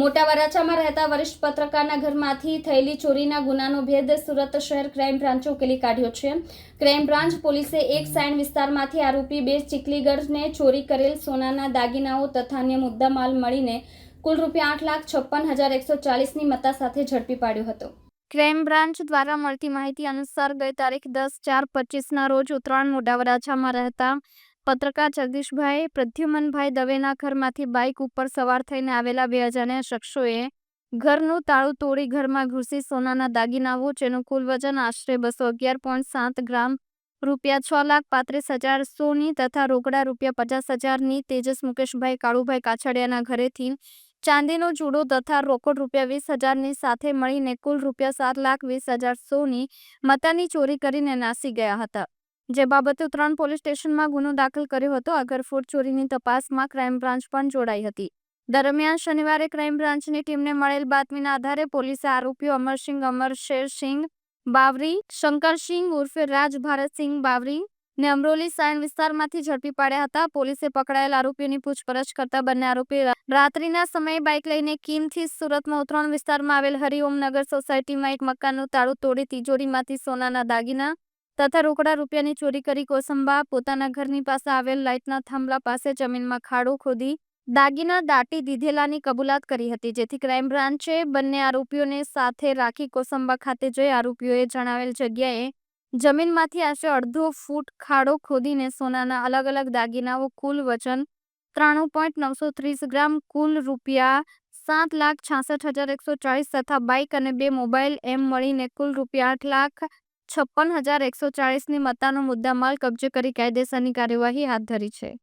મોટા વરાછામાં રહેતા વરિષ્ઠ પત્રકારના ઘરમાંથી થયેલી ચોરીના ગુનાનો ભેદ સુરત શહેર ક્રાઇમ બ્રાન્ચે ઉકેલી કાઢ્યો છે. ક્રાઇમ બ્રાન્ચ પોલીસે એક સાઇન વિસ્તારમાંથી આરોપી બે ચીકલીગઢને ચોરી કરેલ સોનાના દાગીનાઓ તથા અન્ય મુદ્દામાલ મળીને કુલ રૂપિયા આઠ લાખ છપ્પન હજાર એકસો ચાલીસની મત્તા સાથે ઝડપી પાડ્યો હતો. ક્રાઇમ બ્રાન્ચ દ્વારા મળતી માહિતી અનુસાર ગઈ તારીખ દસ ચાર પચીસના રોજ ઉત્તરાયણ મોટા વરાછામાં રહેતા પત્રકાર જગદીશભાઈ પ્રદ્યુમનભાઈ દવેના ઘરમાંથી બાઇક ઉપર સવાર થઈને આવેલા બે અજાણ્યા શખ્સોએ ઘરનું તાળું તોડી ઘરમાં ઘૂસી સોનાના દાગીનાઓ જેનું કુલ વજન આશરે બસો અગિયાર પોઈન્ટ સાત ગ્રામ રૂપિયા છ લાખ પાંત્રીસ હજાર સોની તથા રોકડા રૂપિયા પચાસ હજારની તેજસ મુકેશભાઈ કાળુભાઈ કાછડિયાના ઘરેથી ચાંદીનો જુડો તથા રોકડ રૂપિયા વીસ હજારની સાથે મળીને કુલ રૂપિયા સાત લાખ વીસ હજાર સોની મતાની ચોરી કરીને નાસી ગયા હતા. જે બાબતે ત્રણ પોલીસ સ્ટેશનમાં ગુનો દાખલ કર્યો હતો. આ ઘરફોડ ચોરીની તપાસમાં ક્રાઇમ બ્રાન્ચ પણ જોડાઈ હતી. દરમિયાન શનિવારે ક્રાઇમ બ્રાન્ચની ટીમને મળેલ બાતમીના આધારે પોલીસે આરોપીઓ અમરસિંહ અમરશેરસિંહ બાવરી શંકરસિંહ ઉર્ફે રાજ ભારતસિંહ બાવરી ને અમરોલી સાયણ વિસ્તારમાંથી ઝડપી પાડ્યા હતા. પોલીસે પકડાયેલ આરોપીઓની પૂછપરછ કરતા બંને આરોપી રાત્રિના સમયે બાઇક લઈને કિમથી સુરતમાં ઉત્તરાયણ વિસ્તારમાં આવેલ હરિઓમ નગર સોસાયટીમાં એક મકાનનું તાળું તોડી તિજોરીમાંથી સોનાના દાગીના તથા રોકડા રૂપિયાની ચોરી કરી કોસંબા પોતાના ઘરની પાસે આવેલ લાઇટના થાંભલા પાસે જમીનમાં ખાડો ખોદી દાગીના દાટી દીધેલાની કબૂલાત કરી હતી. જેથી ક્રાઇમ બ્રાન્ચે બંને આરોપીઓને સાથે રાખી કોસંબા ખાતે જઈ આરોપીઓએ જણાવેલ જગ્યાએ જમીનમાંથી આશરે અડધો ફૂટ ખાડો ખોદીને સોનાના અલગ અલગ દાગીનાઓ કુલ વજન ત્રાણું પોઈન્ટ નવસો ત્રીસ ગ્રામ, કુલ રૂપિયા સાત લાખ છાસઠ હજાર એકસો ચાળીસ તથા બાઇક અને બે મોબાઈલ એમ મળીને કુલ રૂપિયા આઠ લાખ છપ્પન હજાર એકસો ચાળીસની મત્તાનો મુદ્દામાલ કબજે કરી કાયદેસરની કાર્યવાહી હાથ ધરી છે.